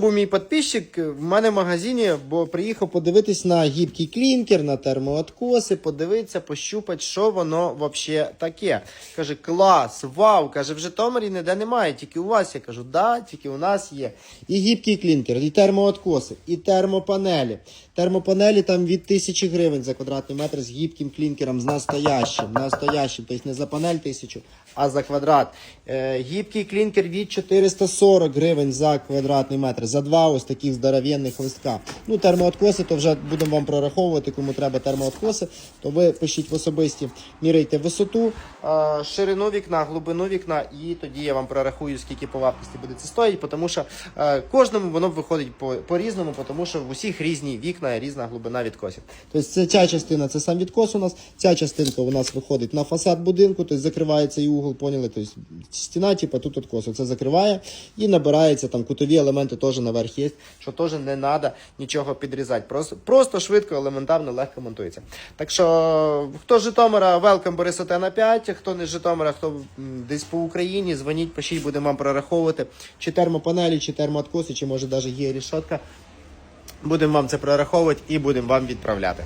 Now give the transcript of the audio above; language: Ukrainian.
Був мій підписчик в мене в магазині, бо приїхав подивитись на гібкий клінкер, на термооткоси, подивитися, пощупати, що воно взагалі таке. Каже, клас, вау, каже, в Житомирі ніде немає, тільки у вас. Я кажу, да, тільки у нас є. І гібкий клінкер, і термооткоси, і термопанелі. Термопанелі там від 1000 гривень за квадратний метр з гібким клінкером, з настоящим, настоящим, тобто не за панель 1000, а за квадрат. Е, гібкий клінкер від 440 гривень за квадратний метр, за два ось таких здоровенних листка. Ну, термооткоси, то вже будемо вам прораховувати, кому треба термооткоси, то ви пишіть в особисті, міряйте висоту, ширину вікна, глибину вікна, і тоді я вам прорахую, скільки по вартості буде це стоїть, тому що кожному воно виходить по- по-різному, тому що в усіх різні вікна, різна глибина відкосів. Тобто ця частина, це сам відкос у нас, ця частинка у нас виходить на фасад будинку, тобто закривається і угол, поняли? Тобто стіна, типу, тут откос, це закриває і набирається там кутові елементи теж наверх є, що теж не треба нічого підрізати. Просто, просто швидко, елементарно, легко монтується. Так що, хто з Житомира, Борисоте на 5, хто не з Житомира, хто десь по Україні, дзвоніть, пишіть, будемо вам прораховувати, чи термопанелі, чи термооткоси, чи може навіть є рішотка. Будемо вам це прораховувати і будемо вам відправляти.